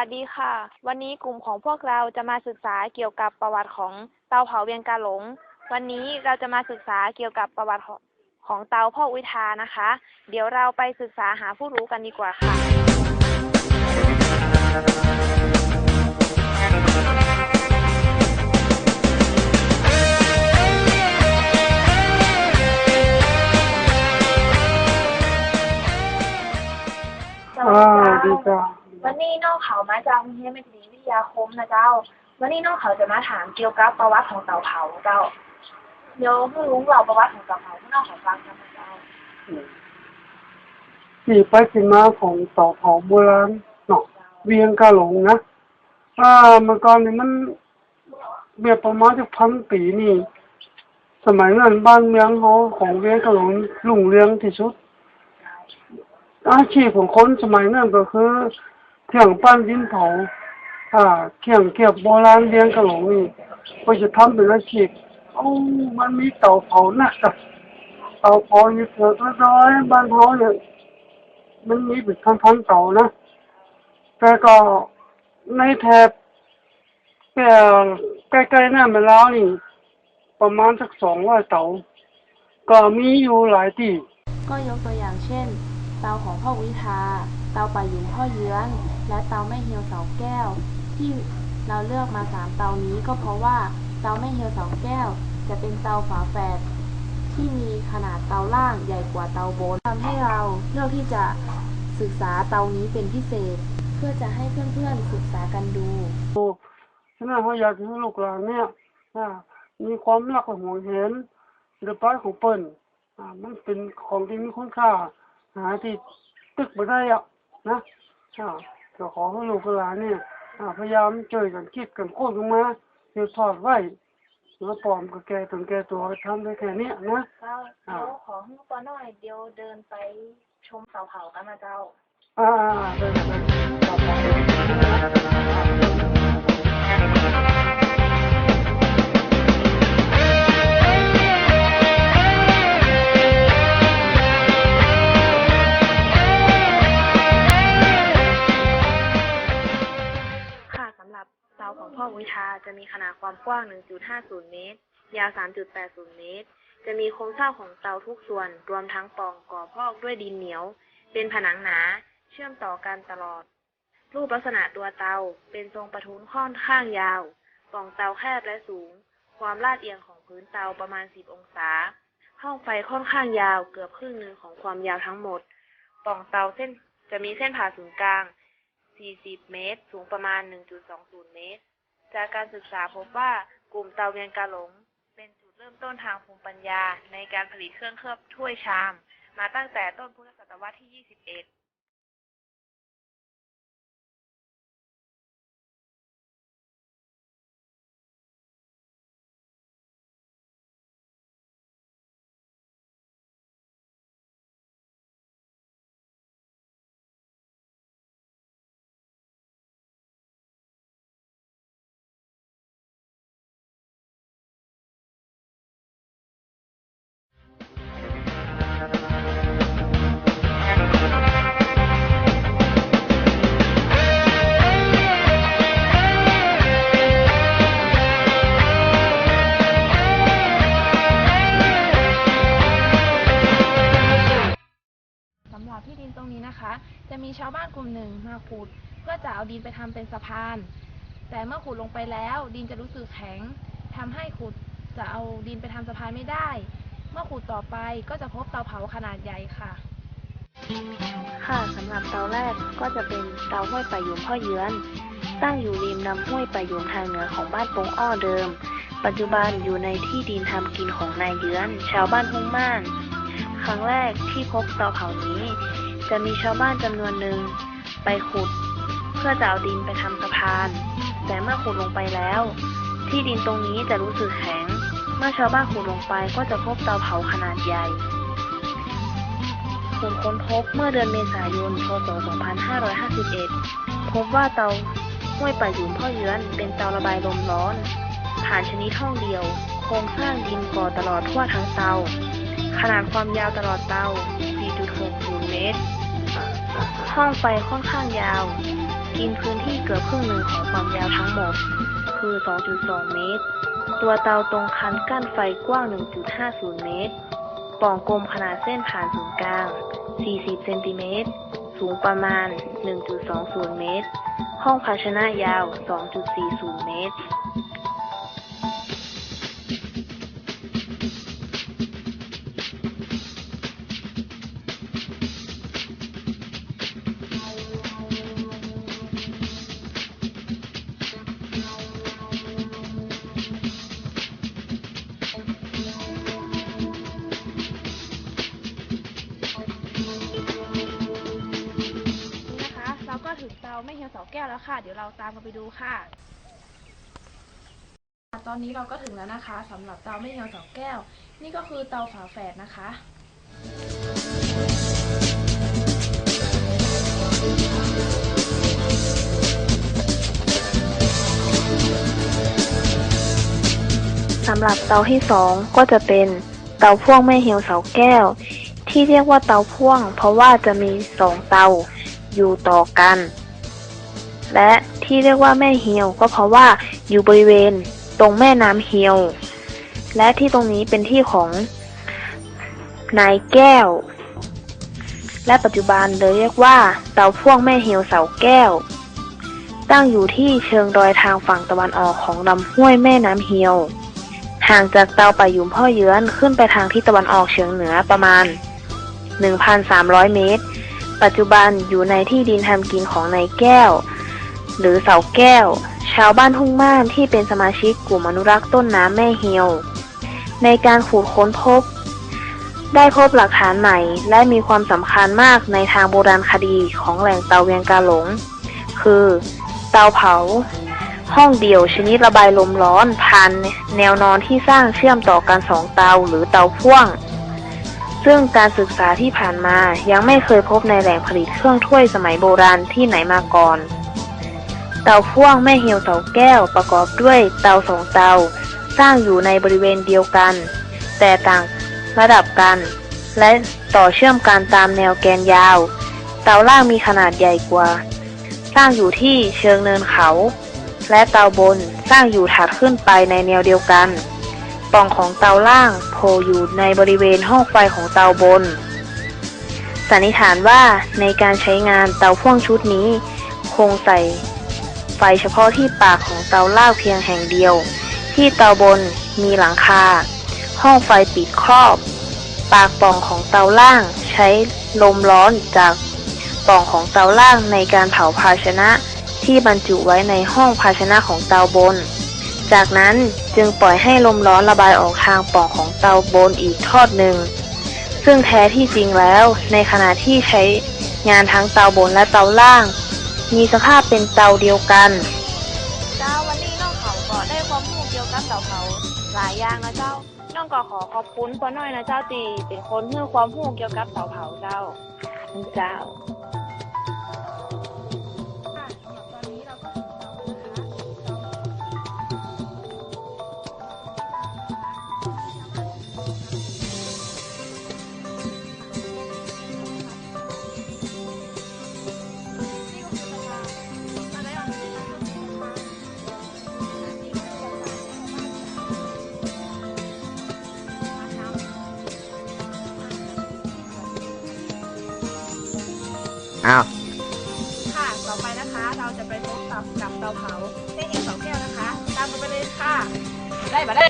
ัสดีค่ะ วันนี้กลุ่มของพวกเราจะมาศึกษาเกี่ยวกับประวัติของเตาเผาเวียงกาหลง วันนี้เราจะมาศึกษาเกี่ยวกับประวัติของของเตาพ่ออุทานะคะ เดี๋ยวเราไปศึกษาหาผู้รู้กันดีกว่าค่ะ องเขามาจากโรงเรียนเมธานีวิทยาคมนะเจ้า วันนี้น้องเขาจะมาถามเกี่ยวกับประวัติของเต่าเผาเจ้าเดี๋ยวผู้รู้เราประวัติของเต่าเผาที่น้องเขาฟังกันนะเจ้าที่ไปที่มาของเต่อเผาโบราณเนาะเวียงกาหลงนะอ่าเมื่อก่อนนี่มันเบียประมาณจะพันปีนี่ สมัยนั้นบ้านเมืองเขาของเวียงกาหลงรุ่งเรืองที่สุดอาชีพของคนสมัยนั้นก็คือ เที่ยงปั้นดินเผาอ่าเที่ยงเก็บโบราณเวียงกาหลงนี่ก็จะทำเป็นอาชีพเอ้มันมีเตาเผานะกับเตาเผาอยู่เถิดน้อยบานเขาเนี่ยมันมีเป็นพันๆเตานะแต่ก็ในแถบแก่ใกล้ๆหน้ามาแล้วนี่ ประมาณสักสองร้อยเตาก็มีอยู่หลายที่ ก็ยกตัวอย่างเช่น เตาของพ่อวิทา ตาป่าหยุนพ่อเยื้อนและเตาแม่เฮียวเสาแก้ว ที่เราเลือกมาสามเตานี้ก็เพราะว่าเตาแม่เฮียวเสาแก้ว จะเป็นเตาฝาแฝดที่มีขนาดเตาล่างใหญ่กว่าเตาบนทำให้เราเลือกที่จะศึกษาเตานี้เป็นพิเศษ เพื่อจะให้เพื่อนๆศึกษากันดูฉะนั้นเขาอยากให้ลูกหลานเนี่ยอ่ามีความรักและห่วงเห็นศิลปะของเปิ้นอ่ามันเป็นของที่มีคุณค่าหาที่ตึกไม่ได้อะ นะอ่าก็ขอให้ลูกหลานเนี่ยอ่าพยายามช่วยกันคิดกันโค้ดลงมาเดี๋ยวทอดไว้แล้วปลอมกับแกตนแกตัวทำได้แค่เนี้ยนะเจ้าเดี๋ยวขอให้ตัวน้อยเดี๋ยวเดินไปชมเตาเผากันนะเจ้า อ่าเดินไป จะมีขนาดความกว้าง 1.50 เมตร ยาว 3.80 เมตร จะมีโครงสร้างของเตาทุกส่วน รวมทั้งปล่องก่อพอกด้วยดินเหนียว เป็นผนังหนา เชื่อมต่อกันตลอด รูปลักษณะตัวเตาเป็นทรงประทุนค่อนข้างยาว ปล่องเตาแคบและสูง ความลาดเอียงของพื้นเตาประมาณ 10 องศา ห้องไฟค่อนข้างยาวเกือบครึ่งหนึ่งของความยาวทั้งหมด ปล่องเตาเส้นจะมีเส้นผ่าศูนย์กลาง 40 เมตร สูงประมาณ 1.20 เมตร จากการศึกษาพบว่ากลุ่มเตาเวียนกาหลง เป็นจุดเริ่มต้นทางภูมิปัญญาในการผลิตเครื่องเคลือบถ้วยชาม มาตั้งแต่ต้นพุทธศตวรรษที่ 21 หรับที่ดินตรงนี้นะคะ จะมีชาวบ้านกลุ่มหนึ่งมาขุด เพื่อจะเอาดินไปทำเป็นสะพาน แต่เมื่อขุดลงไปแล้ว ดินจะรู้สึกแข็งทำให้ขุดจะเอาดินไปทำสะพานไม่ได้ เมื่อขุดต่อไปก็จะพบเตาเผาขนาดใหญ่ค่ะ ค่ะสำหรับเตาแรกก็จะเป็นเตาห้วยป่ายุมพ่อเยือนตั้งอยู่ริมลำห้วยป่ายุมทางเหนือของบ้านโปงอ้อเดิม ปัจจุบันอยู่ในที่ดินทำกินของนายเยือน ชาวบ้านทุ่งม่าน รั้งแรกที่พบเตาเผานี้ จะมีชาวบ้านจำนวนหนึ่งไปขุด เพื่อจะเอาดินไปทำสะพาน แต่เมื่อขุดลงไปแล้ว ที่ดินตรงนี้จะรู้สึกแข็ง เมื่อชาวบ้านขุดลงไปก็จะพบเตาเผาขนาดใหญ่ผลค้นพบเมื่อเดือนเมษายน พศ 2551 พบว่าเตาห้วยป่าหยุมพ่อเยือนเป็นเตาระบายลมร้อนฐานชนิดห้องเดียว โครงสร้างดินก่อตลอดทั่วทั้งเตา ขนาดความยาวตลอดเตา 4.60 เมตร ห้องไฟค่อนข้างยาว กินพื้นที่เกือบครึ่งหนึ่งของความยาวทั้งหมด คือ 2.2 เมตร ตัวเตาตรงคันกั้นไฟกว้าง 1.50 เมตร ป่องกลมขนาดเส้นผ่านศูนย์กลาง 40 เซนติเมตร สูงประมาณ 1.20 เมตร ห้องภาชนะยาว 2.40 เมตร แก้วแล้วค่ะ เดี๋ยวเราตามกันไปดูค่ะ ตอนนี้เราก็ถึงแล้วนะคะสำหรับเตาไม่เฮียวเสาแก้ว นี่ก็คือเตาฝาแฝดนะคะสำหรับเตาที่สองก็จะเป็นเตาพ่วงแม่เหียวเสาแก้ว ที่เรียกว่าเตาพ่วง เพราะว่าจะมีสองเตาอยู่ต่อกัน และที่เรียกว่าแม่เหียว ก็เพราะว่าอยู่บริเวณตรงแม่น้ำเหียว และที่ตรงนี้เป็นที่ของนายแก้ว และปัจจุบันเลยเรียกว่าเตาพ่วงแม่เหียวเสาแก้ว ตั้งอยู่ที่เชิงดอยทางฝั่งตะวันออกของลำห้วยแม่น้ำเหียว ห่างจากเตาป่ายุมพ่อเยื้อนขึ้นไปทางทิศตะวันออกเฉียงเหนือประมาณ 1,300 เมตร ปัจจุบันอยู่ในที่ดินทำกินของนายแก้ว หรือเสาแก้ว ชาวบ้านทุ่งม่านที่เป็นสมาชิกกลุ่มอนุรักษ์ต้นน้ำแม่เฮียว ในการขุดค้นพบ ได้พบหลักฐานใหม่ และมีความสำคัญมากในทางโบราณคดีของแหล่งเตาเวียงกาหลง คือ เตาเผา ห้องเดี่ยวชนิดระบายลมร้อนผ่านแนวนอนที่สร้างเชื่อมต่อกันสองเตาหรือเตาพ่วงซึ่งการศึกษาที่ผ่านมายังไม่เคยพบในแหล่งผลิตเครื่องถ้วยสมัยโบราณที่ไหนมาก่อน เตาพ่วงแม่เหวเสาแก้วประกอบด้วยเตาสองเตา สร้างอยู่ในบริเวณเดียวกัน แต่ต่างระดับกัน และต่อเชื่อมกันตามแนวแกนยาว เตาล่างมีขนาดใหญ่กว่า สร้างอยู่ที่เชิงเนินเขา และเตาบนสร้างอยู่ถัดขึ้นไปในแนวเดียวกันป่องของเตาล่างโผล่อยู่ในบริเวณห้องไฟของเตาบน สันนิษฐานว่าในการใช้งานเตาพ่วงชุดนี้ คงใส่ ไฟเฉพาะที่ปากของเตาล่างเพียงแห่งเดียว ที่เตาบนมีหลังคา ห้องไฟปิดครอบ ปากป่องของเตาล่างใช้ลมร้อนจากป่องของเตาล่างในการเผาภาชนะที่บรรจุไว้ในห้องภาชนะของเตาบน จากนั้นจึงปล่อยให้ลมร้อนระบายออกทางป่องของเตาบนอีกทอดหนึ่ง ซึ่งแท้ที่จริงแล้วในขณะที่ใช้งานทั้งเตาบนและเตาล่าง มีสภาพเป็นเตาเดียวกันเจ้าวันนี้น้องเขาก็ได้ความรู้เกี่ยวกับเตาเผาหลายอย่างนะเจ้า น้องก็ขอขอบคุณป้าน้อยนะเจ้าตีเป็นคนเพื่อความรู้เกี่ยวกับเตาเผาเจ้าเจ้า อ้าวค่ะ ต่อไปนะคะ เราจะไปพบกับกับเตาเผาเส้นเอ็นสองแก้วนะคะ ตามกันไปเลยค่ะ ได้ปะได้